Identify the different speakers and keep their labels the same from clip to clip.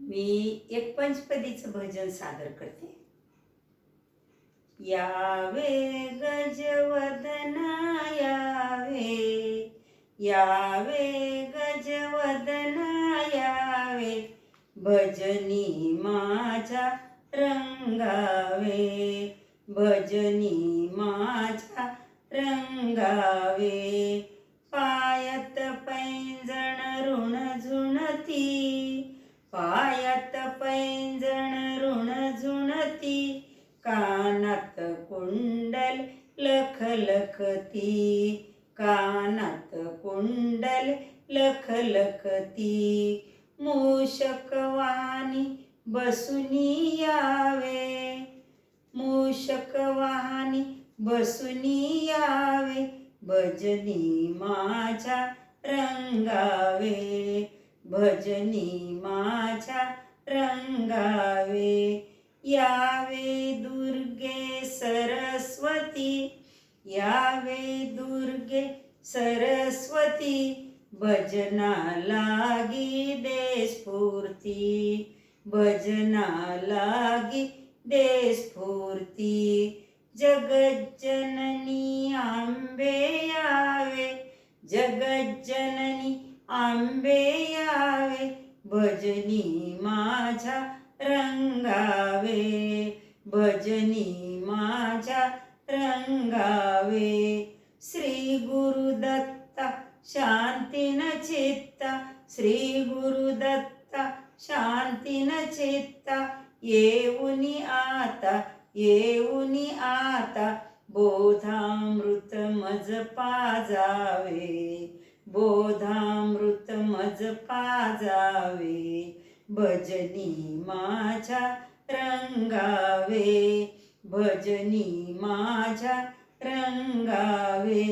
Speaker 1: मी एक पंचपदीचं भजन सादर करते. यावे गजवदना यावे यावे गजवदना यावे भजनी माझ्या रंगावे भजनी माझ्या रंगावे. लखलखती कानात कुंडल लखलखती कानात कुंडल लखलखती मूषकवाणी बसुनी यावे. मूषकवाणी बसुनी यावे. भजनी माझ्या रंगावे. भजनी माझ्या रंगावे. यावे दुर्गे सरस्वती यावे दुर्गे सरस्वती भजना लागी दे स्फूर्ती भजना लागी दे स्फूर्ती. जगज्जननी आंबे यावे जगज्जननी आंबे यावे भजनी माझ्या रंगावे भजनी माझ्या रंगावे. श्री गुरुदत्ता शांतीन चित्ता श्री गुरुदत्ता शांतीन चित्ता. येऊनी आता येऊनी आता बोधामृत मज पाजावे बोधामृत मज पाजावे. भजनी माझ्या रंगावे भजनी माझ्या रंगावे.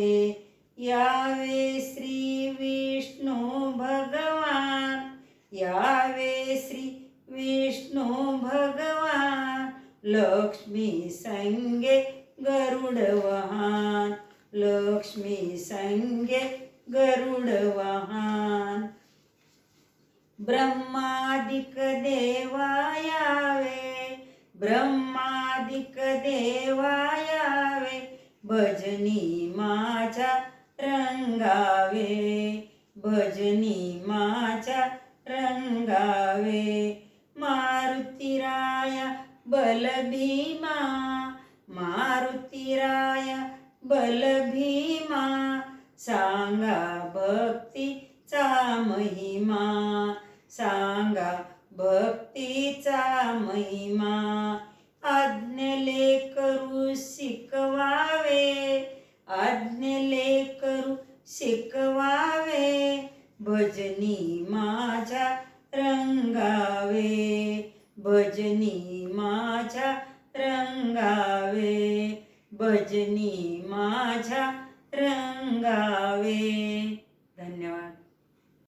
Speaker 1: यावे श्री विष्णू भगवान यावे श्री विष्णू भगवान लक्ष्मी संगे गरुड वाहन लक्ष्मी संगे गरुड वाहन. ब्रह्मादिक देवा यावे ब्रह्मादिक देवा यावे भजनी माझ्या रंगावे भजनी माझ्या रंगावे मारुतीराया बलभीमा मारुतीराया बलभीमा सांगा भक्ती सांगा भक्तीचा महिमा. आज्ञले करू शिकवावे आज्ञले करू शिकवावे भजनी माझ्या रंगावे भजनी माझ्या रंगावे भजनी माझ्या रंगावे.